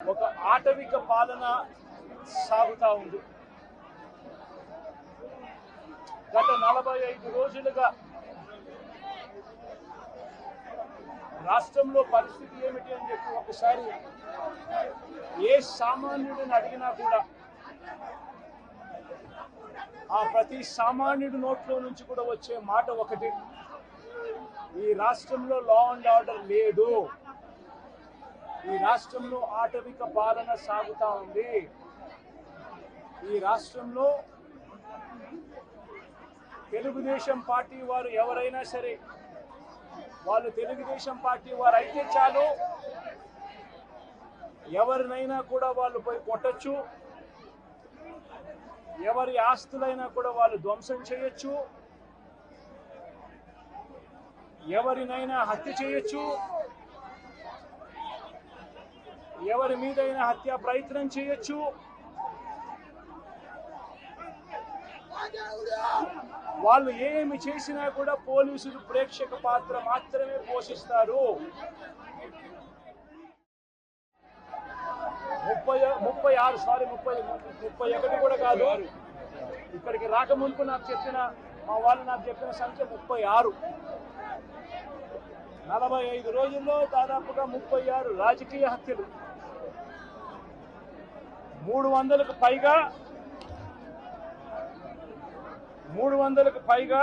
ఒక ఆటవిక పాలన సాగుతా ఉంది. గత నలభై ఐదు రోజులుగా రాష్ట్రంలో పరిస్థితి ఏమిటి అని చెప్పి ఒకసారి ఏ సామాన్యుడిని అడిగినా కూడా ఆ ప్రతి సామాన్యుడి నోట్లో నుంచి కూడా వచ్చే మాట ఒకటి ఈ రాష్ట్రంలో లా అండ్ ఆర్డర్ లేదు. ఈ రాష్ట్రంలో ఆటవిక పాలన సాగుతా ఉంది. ఈ రాష్ట్రంలో తెలుగుదేశం పార్టీ వారు ఎవరైనా సరే వాళ్ళు తెలుగుదేశం పార్టీ వారు అయితే చాలు. ఎవరినైనా కూడా వాళ్ళు పోయి కొట్టచ్చు. ఎవరి ఆస్తులైనా కూడా వాళ్ళు ధ్వంసం చేయొచ్చు. ఎవరినైనా హత్య చేయొచ్చు. ఎవరి మీదైనా హత్య ప్రయత్నం చేయొచ్చు. వాళ్ళు ఏమి చేసినా కూడా పోలీసులు ప్రేక్షక పాత్ర మాత్రమే పోషిస్తారు. ముప్పై ముప్పై ఆరు సారీ ముప్పై ముప్పై ఒకటి కూడా కాదు. ఇక్కడికి రాకముందుకు నాకు చెప్పిన మా వాళ్ళు నాకు చెప్పిన సంఖ్య ముప్పై ఆరు. నలభై ఐదు రోజుల్లో దాదాపుగా ముప్పై ఆరు రాజకీయ హత్యలు. మూడు వందలకు పైగా మూడు వందలకు పైగా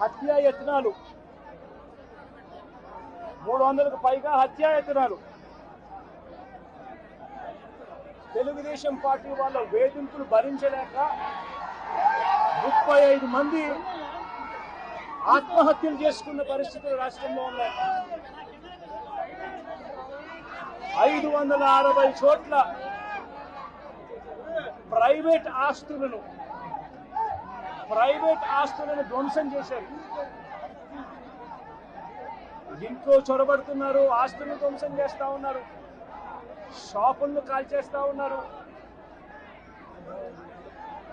హత్యాయత్నాలు మూడు వందలకు పైగా హత్యాయత్నాలు తెలుగుదేశం పార్టీ వాళ్ళ వేధింపులు భరించలేక ముప్పై ఐదు మంది ఆత్మహత్యలు చేసుకున్న పరిస్థితులు రాష్ట్రంలో ఉన్నాయి. ఐదు వందల అరవై చోట్ల ప్రైవేట్ ఆస్తులను ప్రైవేట్ ఆస్తులను ధ్వంసం చేశారు. ఇంట్లో చొరబడుతున్నారు ఆస్తులను ధ్వంసం చేస్తా ఉన్నారు. షాపులను కాల్చేస్తా ఉన్నారు.